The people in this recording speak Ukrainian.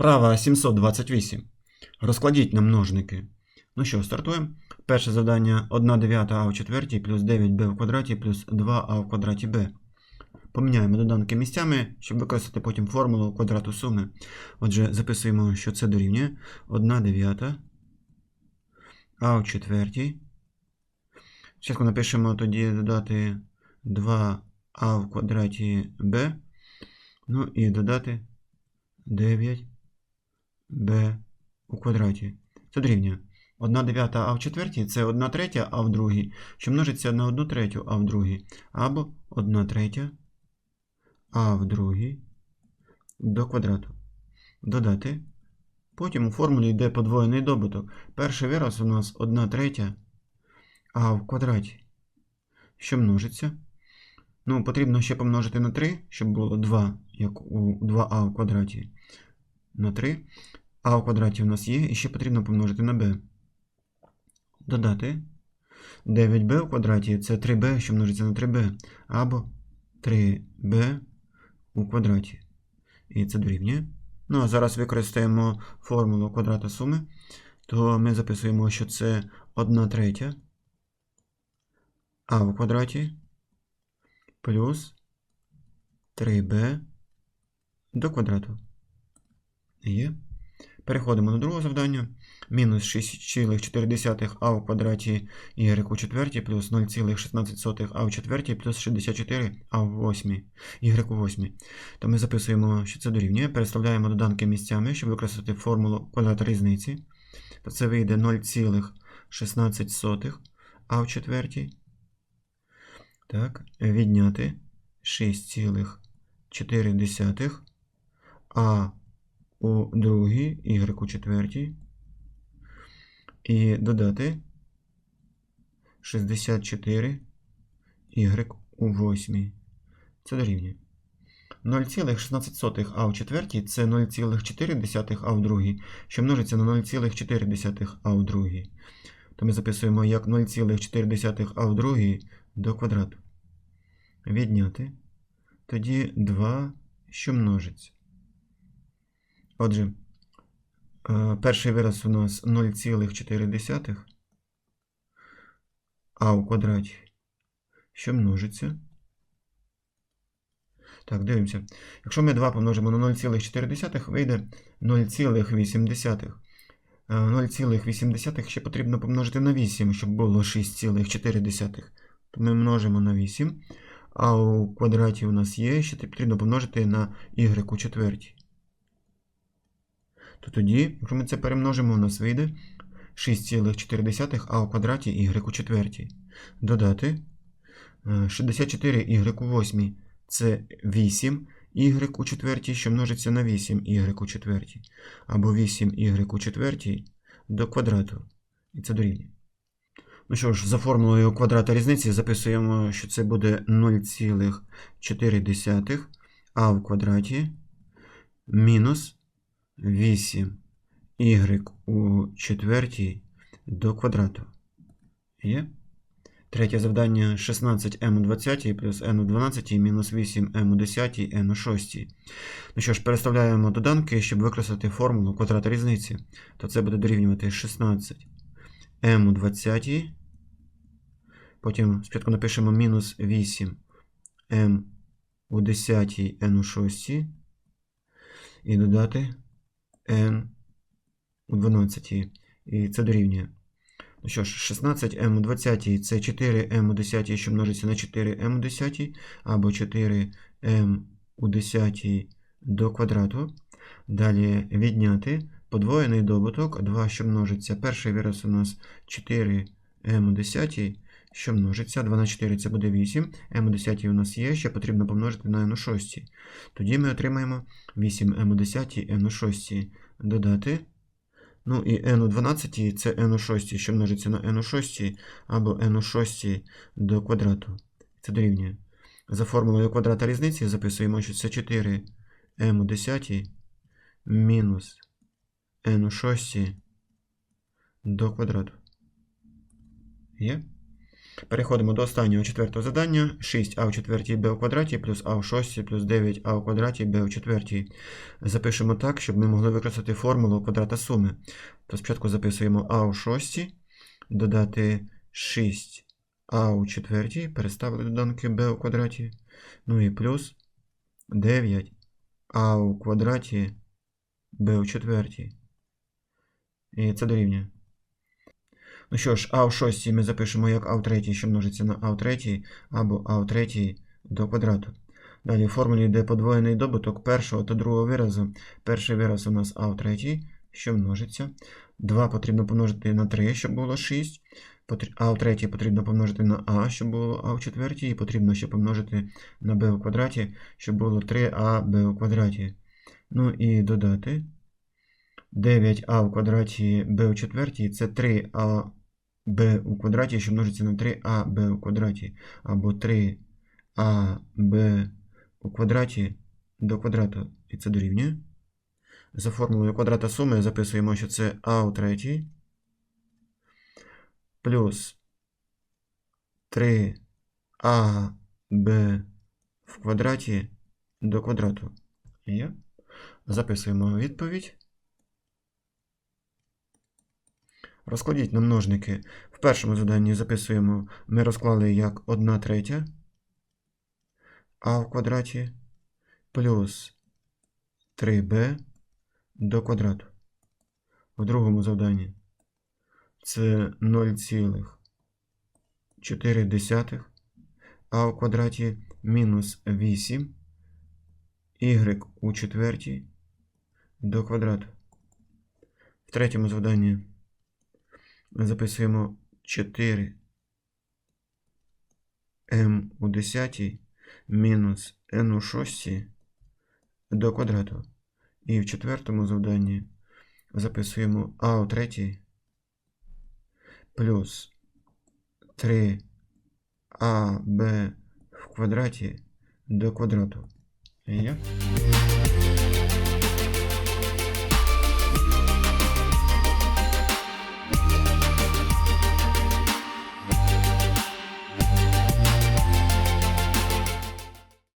Вправа 728. Розкладіть на множники. Ну що, стартуємо. Перше завдання 1 дев'ята а в четвертій плюс 9b в квадраті плюс 2а в квадраті b. Поміняємо доданки місцями, щоб використати потім формулу квадрату суми. Отже, записуємо, що це дорівнює 1 дев'ята а в четвертій. Спочатку напишемо тоді додати 2а в квадраті b. Ну і додати 9 b у квадраті. Це дорівнює. 1 дев'ята а в четвертій це 1 третя а в другій, що множиться на 1 третю а в другій. Або 1 третя а в другій до квадрату. Додати. Потім у формулі йде подвоєний добуток. Перший вираз у нас 1 третя а в квадраті. Що множиться? Ну, потрібно ще помножити на 3, щоб було 2, як у 2а в квадраті на 3. А в квадраті у нас є, і ще потрібно помножити на b. Додати 9b в квадраті це 3b, що множиться на 3b, або 3b у квадраті. І це дорівнює. Ну, а зараз використаємо формулу квадрата суми, то ми записуємо, що це 1 третя а в квадраті плюс 3b до квадрату. Є. Переходимо до другого завдання. Мінус 6,4 а в квадраті y у четвертій плюс 0,16 а в четвертій плюс 64 а в восьмій y у восьмій. То ми записуємо, що це дорівнює. Переставляємо доданки місцями, щоб використати формулу квадрата різниці. То це вийде 0,16 а в четвертій. Так, відняти 6,4 а у другій, y у четвертій. І додати 64 y у восьмій. Це дорівнює. 0,16 а в четвертій це 0,4 а в другій, що множиться на 0,4 а в другій. То ми записуємо як 0,4 а в другій до квадрату. Відняти. Тоді 2, що множиться. Отже, перший вираз у нас 0,4 а у квадраті, що множиться. Так, дивимося. Якщо ми 2 помножимо на 0,4, вийде 0,8. 0,8 ще потрібно помножити на 8, щоб було 6,4. То ми множимо на 8. А у квадраті у нас є, ще потрібно помножити на y у четвертій. То тоді, якщо ми це перемножимо, у нас вийде 6,4 а у квадраті y у четвертій. Додати 64 y у восьмій це 8 y у четвертій, що множиться на 8 y у четвертій. Або 8 y у четвертій до квадрату. І це дорівнює. Ну що ж, за формулою квадрата різниці записуємо, що це буде 0,4 а в квадраті мінус 8 y у четвертій до квадрату. Є? Третє завдання 16m у 20 плюс n у 12 мінус 8m у 10 n у 6. Ну що ж, переставляємо доданки, щоб використати формулу квадрата різниці. То це буде дорівнювати 16m у 20. Потім спочатку напишемо мінус 8 m у 10 n у 6. І додати n у 12. І це дорівнює. Ну що ж, 16 m у 20 це 4 m у 10, що множиться на 4 m у 10, або 4 m у 10 до квадрату. Далі відняти подвоєний добуток, 2, що множиться. Перший вираз у нас 4 m у 10, що множиться. 2 на 4 це буде 8. m у 10 у нас є, ще потрібно помножити на n у 6. Тоді ми отримаємо 8 m у 10, n у 6 додати. Ну і n у 12 це n у 6, що множиться на n у 6, або n у 6 до квадрату. Це дорівнює. За формулою квадрата різниці записуємо, що це 4 m у 10 мінус n у 6 до квадрату. Є? Переходимо до останнього четвертого завдання. 6а у четвертій b у квадраті плюс а у шостій плюс 9а у квадраті b у четвертій. Запишемо так, щоб ми могли використати формулу квадрата суми. То спочатку записуємо а у шостій, додати 6а у четвертій, переставили доданки b у квадраті. Ну і плюс 9а у квадраті b у четвертій. І це дорівнює. Ну що ж, а в шостій ми запишемо як а в третій, що множиться на а в третій, або а в третій до квадрату. Далі в формулі йде подвоєний добуток першого та другого виразу. Перший вираз у нас а в третій, що множиться. 2 потрібно помножити на 3, щоб було 6. А в третій потрібно помножити на а, щоб було а в четвертій. І потрібно ще помножити на b у квадраті, щоб було 3аб у квадраті. Ну і додати. 9а в квадраті b у четвертій це 3а b у квадраті, що множиться на 3аб у квадраті, або 3аб у квадраті до квадрату. І це дорівнює. За формулою квадрата суми записуємо, що це а у третій плюс 3аб в квадраті до квадрату. Є. Записуємо відповідь. Розкладіть на множники. В першому заданні записуємо, ми розклали як 1 третя а в квадраті плюс 3b до квадрату. В другому завданні це 0,4 а у квадраті мінус 8 y у четвертій до квадрату. В третьому завданні записуємо 4 m у 10 мінус n у 6 до квадрату. І в четвертому завданні записуємо а у 3 плюс 3аб в квадраті до квадрату. Є?